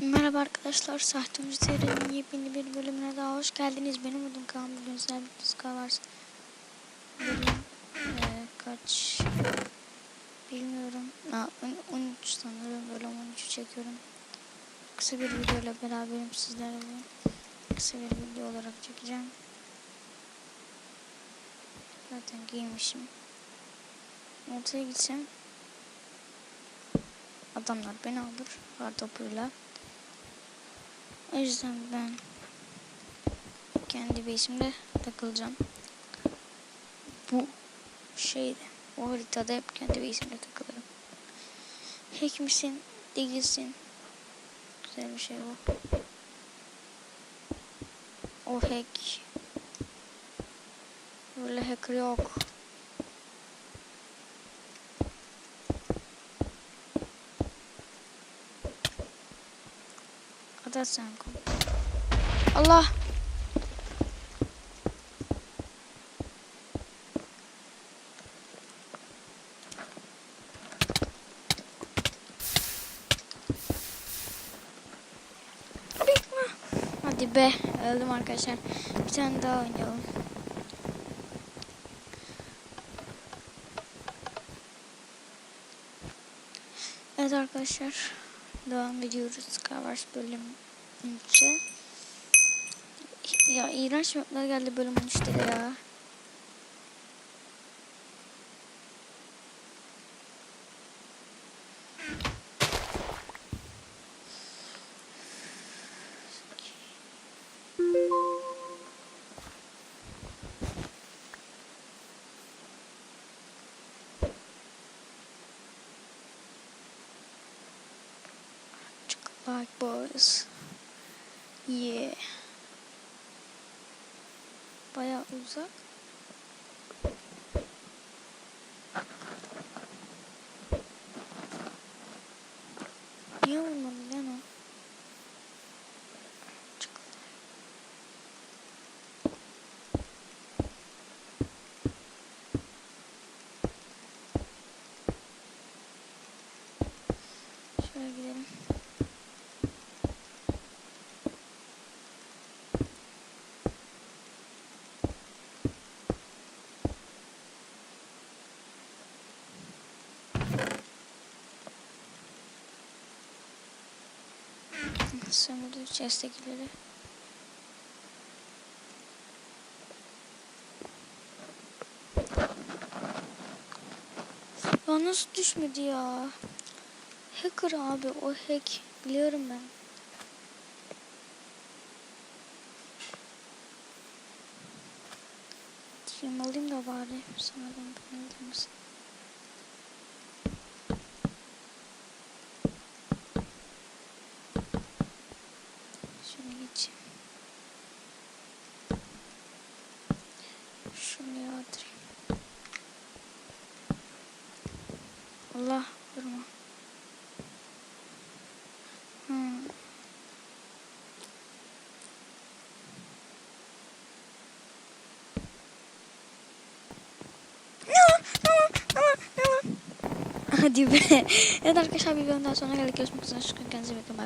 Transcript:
Merhaba arkadaşlar, Sahte TR'nin yepyeni bir bölümüne daha hoş geldiniz. Benim adım Kaan, bugün sizlerle birlikte Skywars bölüm eee, kaç bilmiyorum. Ha, on- 13 sanırım, bölüm 13'ü çekiyorum. Kısa bir video ile beraberim sizlerle bugün. Kısa bir video olarak çekeceğim. Zaten giymişim. Ortaya gitsem adamlar beni alır var topuyla. O yüzden ben kendi base'imde takılacağım. Bu şeyde, o haritada hep kendi base'imde takılırım. Hack misin, değilsin. Güzel bir şey bu. O hack. Böyle hacker yok. Kadar sen koy. Allah. Ah. Hadi be öldüm arkadaşlar. Bir tane daha oynayalım. Evet arkadaşlar devam ediyoruz Skywars bölüm 13'e. Ya iğrenç mapler geldi bölüm 13'te de ya. Like boys. Yeah. Baya uzak. Niye olmadı lan o? Şöyle gidelim. Sen burada. Ya nasıl düşmedi ya? Hacker abi o hack. Biliyorum ben. Film alayım da bari. Sana ben misin? Allah vurma. Hmm. Hadi be. Evet arkadaşlar bir bölümden sonra geldik. Görüşmek üzere. Kendinize bakın. Bay bay.